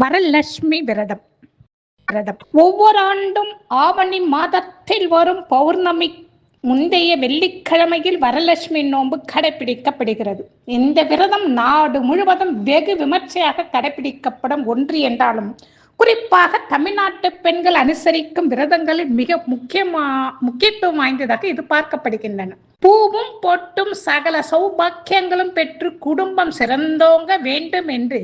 வரலட்சுமி விரதம். விரதம். ஒவ்வொரு ஆண்டும் ஆவணி மாதத்தில் வரும் பௌர்ணமி முந்தைய வெள்ளிக்கிழமையில் வரலட்சுமி நோன்பு கடைபிடிக்கப்படுகிறது இந்த விரதம் நாடு முழுவதும் வெகு விமர்சையாக கடைபிடிக்கப்படும் ஒன்று என்றாலும் குறிப்பாக தமிழ்நாட்டு பெண்கள் அனுசரிக்கும் விரதங்களில் மிக முக்கியமா முக்கியத்துவம் வாய்ந்ததாக இது பார்க்கப்படுகின்றன பூவும் பொட்டும் சகல சௌபாக்கியங்களும் பெற்று குடும்பம் சிறந்தோங்க வேண்டும் என்று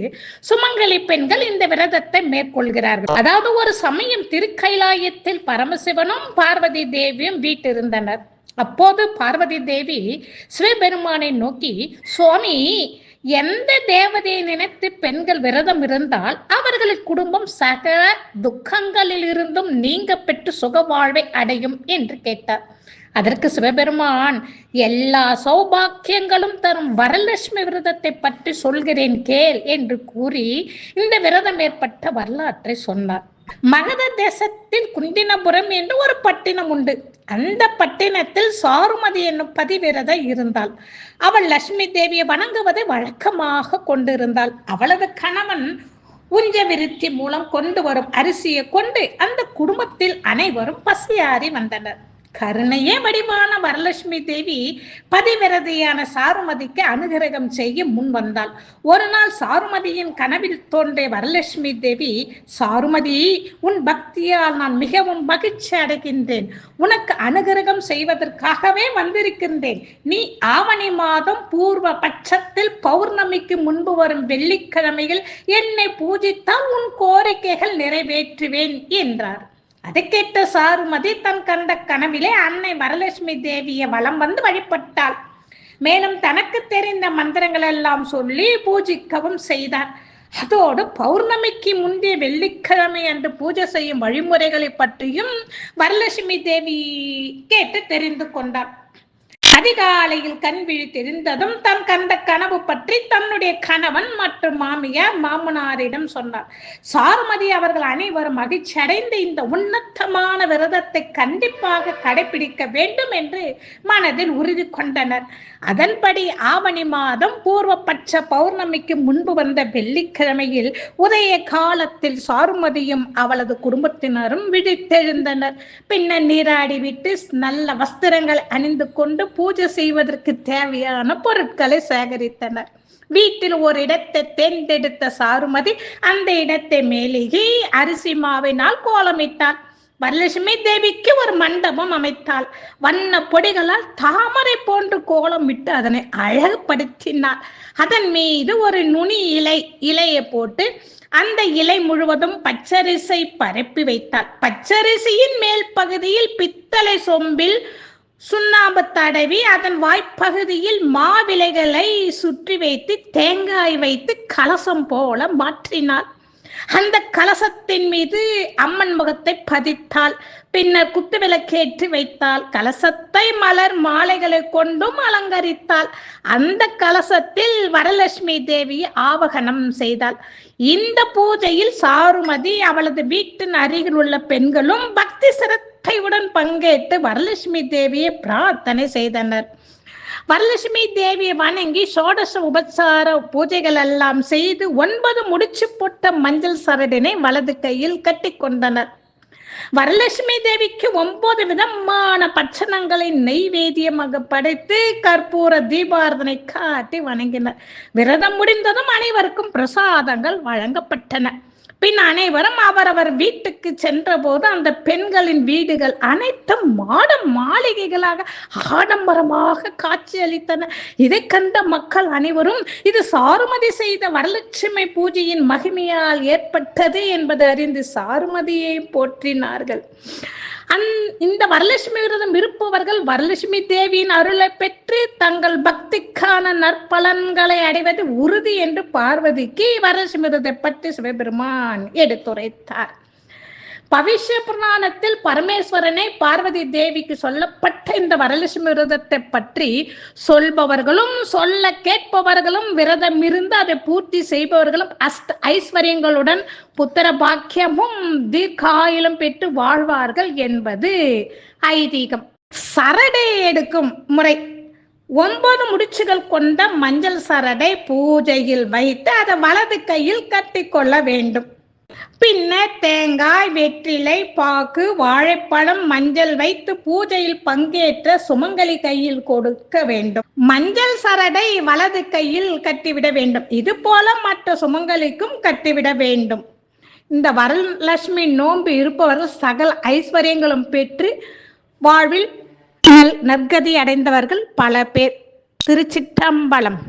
சுமங்கலி பெண்கள் இந்த விரதத்தை மேற்கொள்கிறார்கள். அதாவது ஒரு சமயம் திருக்கைலாயத்தில் பரமசிவனும் பார்வதி தேவியும் வீட்டிருந்தனர். அப்போது பார்வதி தேவி சிவபெருமானை நோக்கி சுவாமி எந்த தேவதையை நினைத்து பெண்கள் விரதம் இருந்தால் அவர்களின் குடும்பம் சகல துக்கங்களில் இருந்தும் நீங்க பெற்று சுக வாழ்வை அடையும் என்று கேட்டார். அதற்கு சிவபெருமான் எல்லா சௌபாக்கியங்களும் தரும் வரலட்சுமி விரதத்தை பற்றி சொல்கிறேன் கேள் என்று கூறி இந்த விரதம் ஏற்பட்ட வரலாற்றை சொன்னார். மகத தேசத்தில் குந்தினபுரம் என்று ஒரு பட்டினம் உண்டு. அந்த பட்டினத்தில் சாருமதி என்னும் பதிவிரத இருந்தாள். அவள் லட்சுமி தேவியை வணங்குவதை வழக்கமாக கொண்டிருந்தாள். அவளது கணவன் உஞ்ச விருத்தி மூலம் கொண்டு வரும் அரிசியை கொண்டு அந்த குடும்பத்தில் அனைவரும் பசியாறி வந்தனர். கருணையே வடிவான வரலட்சுமி தேவி பதிவிரதையான சாருமதிக்கு அனுகிரகம் செய்ய முன் வந்தாள். ஒரு நாள் சாருமதியின் கனவில் தோன்றிய வரலட்சுமி தேவி சாருமதி உன் பக்தியால் நான் மிகவும் மகிழ்ச்சி அடைகின்றேன். உனக்கு அனுகிரகம் செய்வதற்காகவே வந்திருக்கின்றேன். நீ ஆவணி மாதம் பூர்வ பட்சத்தில் பௌர்ணமிக்கு முன்பு வரும் வெள்ளிக்கிழமையில் என்னை பூஜித்தால் உன் கோரிக்கைகள் நிறைவேற்றுவேன் என்றார். அதை கேட்ட சாருமதி தன் கண்ட கனவிலே அன்னை வரலட்சுமி தேவியை வலம் வந்து வழிபட்டாள். மேலும் தனக்கு தெரிந்த மந்திரங்கள் எல்லாம் சொல்லி பூஜிக்கவும் செய்தார். அதோடு பௌர்ணமிக்கு முந்தைய வெள்ளிக்கிழமை அன்று பூஜை செய்யும் வழிமுறைகளை பற்றியும் வரலட்சுமி தேவி கேட்டு தெரிந்து கொண்டார். அதிகாலையில் கண் விழித்தெழுந்ததும் தன் கண்ட கனவு பற்றி தன்னுடைய கணவன் மற்றும் மாமியார் மாமனாரிடம் சொன்னார். சாருமதி அவர்கள் அனைவரும் மகிழ்ச்சி அடைந்த இந்த உன்னதமான விரதத்தை கண்டிப்பாக கடைபிடிக்க வேண்டும் என்று மனதில் உறுதி கொண்டனர். அதன்படி ஆவணி மாதம் பூர்வபட்ச பௌர்ணமிக்கு முன்பு வந்த வெள்ளிக்கிழமையில் உதய காலத்தில் சாருமதியும் அவளது குடும்பத்தினரும் விழித்தெழுந்தனர். பின்னர் நீராடி விட்டு நல்ல வஸ்திரங்கள் அணிந்து கொண்டு பூஜை செய்வதற்கு தேவையான பொருட்களை சேகரித்தனர். வீட்டில் ஒரு இடத்தை தேர்ந்தெடுத்த சாருமதி அந்த இடத்தை மேலேயே அரிசி மாவினால் கோலமிட்டாள். வரலட்சுமி தேவிக்கு ஒரு மண்டபம் அமைத்தாள். வண்ண பொடிகளால் தாமரை போன்று கோலம் விட்டு அதனை அழகுபடுத்தினாள். அதன் மீது ஒரு நுனி இலை இலையை போட்டு அந்த இலை முழுவதும் பச்சரிசை பரப்பி வைத்தாள். பச்சரிசியின் மேல் பகுதியில் பித்தளை சொம்பில் சுண்ணாம்பு தடவி அதன் வாய்ப்பகுதியில் மாவிலைகளை சுற்றி வைத்து தேங்காய் வைத்து கலசம் போல மாற்றினாள். அந்த கலசத்தின் மீது அம்மன் முகத்தை பதித்தாள். பின்னர் குத்து விளக்கேற்றி வைத்தாள். கலசத்தை மலர் மாலைகளை கொண்டும் அலங்கரித்தாள். அந்த கலசத்தில் வரலட்சுமி தேவி ஆவகனம் செய்தாள். இந்த பூஜையில் சாருமதி அவளது வீட்டின் அருகில் உள்ள பெண்களும் பக்தி சிரத்தையுடன் பங்கேற்று வரலட்சுமி தேவியை பிரார்த்தனை செய்தனர். வரலட்சுமி தேவியை வணங்கி சோடச உபசார பூஜைகள் எல்லாம் செய்து ஒன்பது முடிச்சு போட்ட மஞ்சள் சரடினை வலது கையில் கட்டி கொண்டனர். வரலட்சுமி தேவிக்கு ஒன்பது விதமான பட்சணங்களை நெய்வேதியமாக படைத்து கற்பூர தீபாரதனை காட்டி வணங்கினர். விரதம் முடிந்ததும் அனைவருக்கும் பிரசாதங்கள் வழங்கப்பட்டன. பின் அனைவரும் அவரவர் வீட்டுக்கு சென்றபோது அந்த பெண்களின் வீடுகள் அனைத்தும் மாட மாளிகைகளாக ஆடம்பரமாக காட்சியளித்தன. இதை கண்ட மக்கள் அனைவரும் இது சாருமதி செய்த வரலட்சுமி பூஜையின் மகிமையால் ஏற்பட்டது என்பதை அறிந்து சாருமதியை போற்றினார்கள். அந் இந்த வரலட்சுமி விரதம் இருப்பவர்கள் வரலட்சுமி தேவியின் அருளை பெற்று தங்கள் பக்திக்கான நற்பலன்களை அடைவது உறுதி என்று பார்வதிக்கு வரலட்சுமி விரதத்தை பற்றி சிவபெருமான் எடுத்துரைத்தார். பவிஷ்ய புராணத்தில் பரமேஸ்வரனை பார்வதி தேவிக்கு சொல்லப்பட்ட இந்த வரலட்சுமி விரதத்தை பற்றி சொல்பவர்களும் சொல்ல கேட்பவர்களும் விரதம் இருந்து அதை பூர்த்தி செய்பவர்களும் அஸ்த ஐஸ்வர்யங்களுடன் புத்திர பாக்கியமும் தீர்க்காயிலும் பெற்று வாழ்வார்கள் என்பது ஐதீகம். சரடை எடுக்கும் முறை. ஒன்பது முடிச்சுகள் கொண்ட மஞ்சள் சரடை பூஜையில் வைத்து அதை வலது கையில் கட்டிக்கொள்ள வேண்டும். பின்ன தேங்காய் வெற்றிலை பாக்கு வாழைப்பழம் மஞ்சள் வைத்து பூஜையில் பங்கேற்ற சுமங்கலி கையில் கொடுக்க வேண்டும். மஞ்சள் சரடை வலது கையில் கட்டிவிட வேண்டும். இது போல மற்ற சுமங்கலிக்கும் கட்டிவிட வேண்டும். இந்த வரலட்சுமி நோன்பு இருப்பவர்கள் சகல ஐஸ்வர்யங்களும் பெற்று வாழ்வில் நற்கதி அடைந்தவர்கள் பல பேர். திருச்சிற்றம்பலம்.